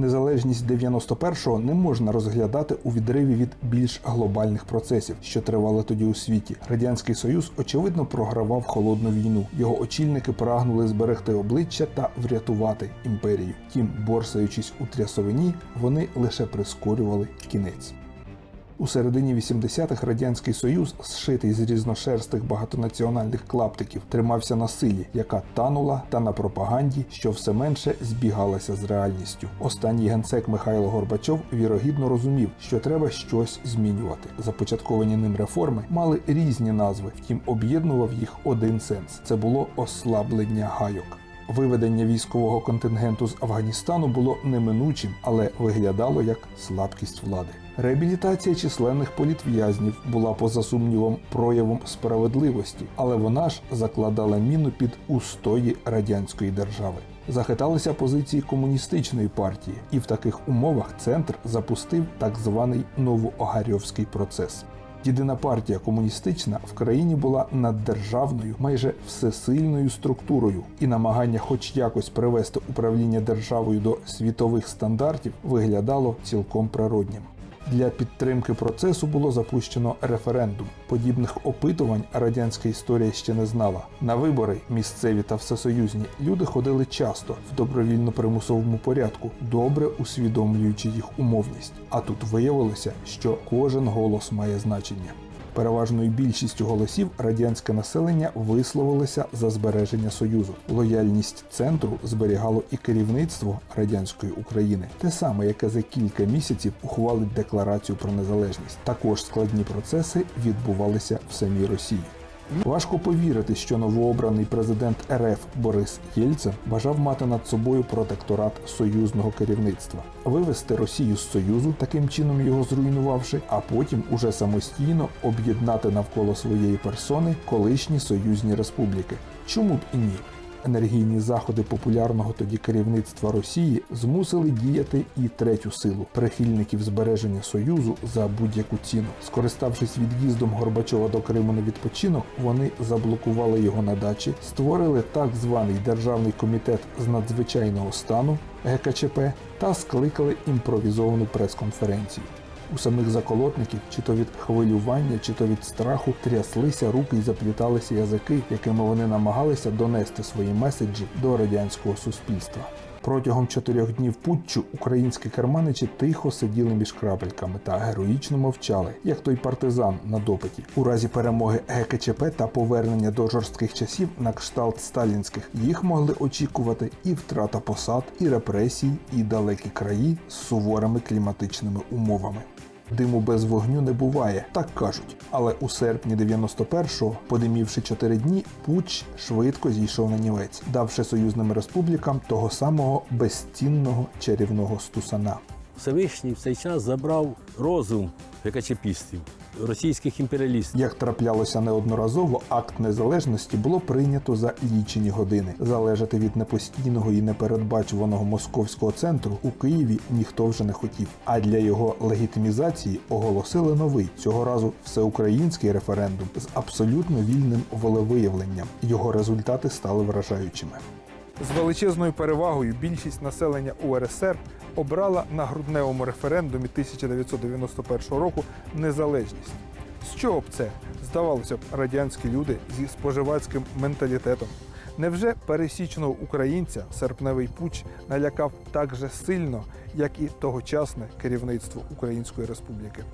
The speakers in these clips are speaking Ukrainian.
Незалежність 91-го не можна розглядати у відриві від більш глобальних процесів, що тривали тоді у світі. Радянський Союз очевидно програвав холодну війну. Його очільники прагнули зберегти обличчя та врятувати імперію. Тім, борсаючись у трясовині, вони лише прискорювали кінець. У середині 80-х радянський союз, зшитий з різношерстих багатонаціональних клаптиків, тримався на силі, яка танула, та на пропаганді, що все менше збігалася з реальністю. Останній генсек Михайло Горбачов вірогідно розумів, що треба щось змінювати. Започатковані ним реформи мали різні назви, втім об'єднував їх один сенс: це було ослаблення гайок. Виведення військового контингенту з Афганістану було неминучим, але виглядало як слабкість влади. Реабілітація численних політв'язнів була поза сумнівом проявом справедливості, але вона ж закладала міну під устої радянської держави. Захиталися позиції комуністичної партії, і в таких умовах центр запустив так званий новоогарьовський процес. Єдина партія комуністична в країні була наддержавною, майже всесильною структурою, і намагання, хоч якось привести управління державою до світових стандартів, виглядало цілком природнім. Для підтримки процесу було запущено референдум. Подібних опитувань радянська історія ще не знала. На вибори місцеві та всесоюзні люди ходили часто в добровільно-примусовому порядку, добре усвідомлюючи їх умовність. А тут виявилося, що кожен голос має значення. Переважною більшістю голосів радянське населення висловилося за збереження союзу. Лояльність центру зберігало і керівництво радянської України, те саме, яке за кілька місяців ухвалить декларацію про незалежність. Також складні процеси відбувалися в самій Росії. Важко повірити, що новообраний президент РФ Борис Єльцин бажав мати над собою протекторат союзного керівництва, вивести Росію з союзу, таким чином його зруйнувавши, а потім уже самостійно об'єднати навколо своєї персони колишні союзні республіки. Чому б і ні? Енергійні заходи популярного тоді керівництва Росії змусили діяти і третю силу прихильників збереження союзу за будь-яку ціну. Скориставшись від'їздом Горбачова до Криму на відпочинок, вони заблокували його на дачі, створили так званий державний комітет з надзвичайного стану ГКЧП та скликали імпровізовану прес-конференцію. У самих заколотників, чи то від хвилювання, чи то від страху, тряслися руки і запліталися язики, якими вони намагалися донести свої меседжі до радянського суспільства. Протягом чотирьох днів путчу українські керманичі тихо сиділи між крапельками та героїчно мовчали, як той партизан на допиті. У разі перемоги ГКЧП та повернення до жорстких часів на кшталт сталінських їх могли очікувати і втрата посад, і репресій, і далекі краї з суворими кліматичними умовами. Диму без вогню не буває, так кажуть. Але у серпні 91-го, подимівши чотири дні, пуч швидко зійшов на нівець, давши союзним республікам того самого безцінного чарівного стусана. Всевишній в цей час забрав розум ГКЧПістів, російських імперіалістів. Як траплялося неодноразово, акт незалежності було прийнято за лічені години. Залежати від непостійного і непередбачуваного московського центру у Києві ніхто вже не хотів. А для його легітимізації оголосили новий цього разу всеукраїнський референдум з абсолютно вільним волевиявленням. Його результати стали вражаючими. З величезною перевагою більшість населення УРСР обрала на грудневому референдумі 1991 року незалежність. З чого б це? Здавалося б, радянські люди зі споживацьким менталітетом. Невже пересічного українця серпневий пуч налякав так же сильно, як і тогочасне керівництво Української Республіки?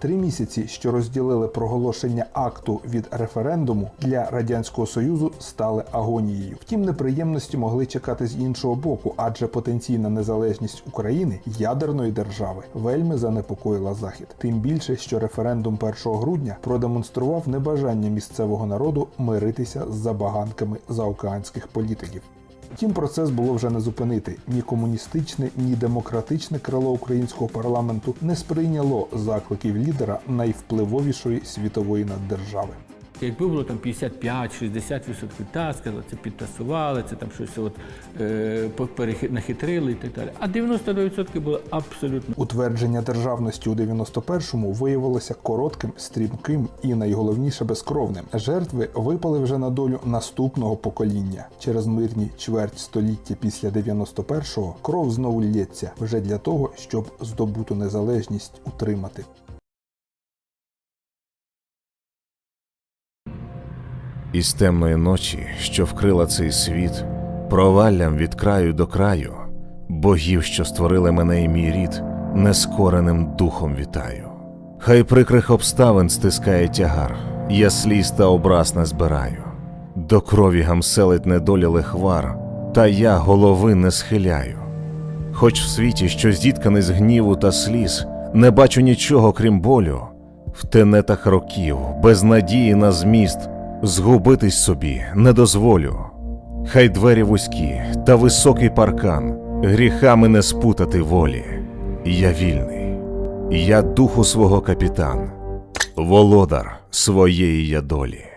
Три місяці, що розділили проголошення акту від референдуму для радянського союзу, стали агонією. Втім, неприємності могли чекати з іншого боку, адже потенційна незалежність України ядерної держави вельми занепокоїла захід. Тим більше, що референдум 1 грудня продемонстрував небажання місцевого народу миритися з забаганками заокеанських політиків. Втім, процес було вже не зупинити. Ні комуністичне, ні демократичне крило українського парламенту не сприйняло закликів лідера найвпливовішої світової наддержави. Якби було там 55-60%, так, сказали, це підтасували, це там щось от, е, нахитрили і так далі. А 92% було абсолютно Утвердження державності у 91-му виявилося коротким, стрімким і найголовніше безкровним. Жертви випали вже на долю наступного покоління. Через мирні чверть століття після 91-го кров знову лється вже для того, щоб здобуту незалежність утримати. Із темної ночі, що вкрила цей світ, проваллям від краю до краю, богів, що створили мене і мій рід, нескореним духом вітаю. Хай прикрих обставин стискає тягар, я сліз та образ не збираю. До крові гамселить недолі лихвар, та я голови не схиляю. Хоч в світі, що зітканий з гніву та сліз, не бачу нічого, крім болю, в тенетах років, без надії на зміст, згубитись собі не дозволю. Хай двері вузькі та високий паркан, гріхами не спутати волі. Я вільний, я духу свого капітан, володар своєї я долі.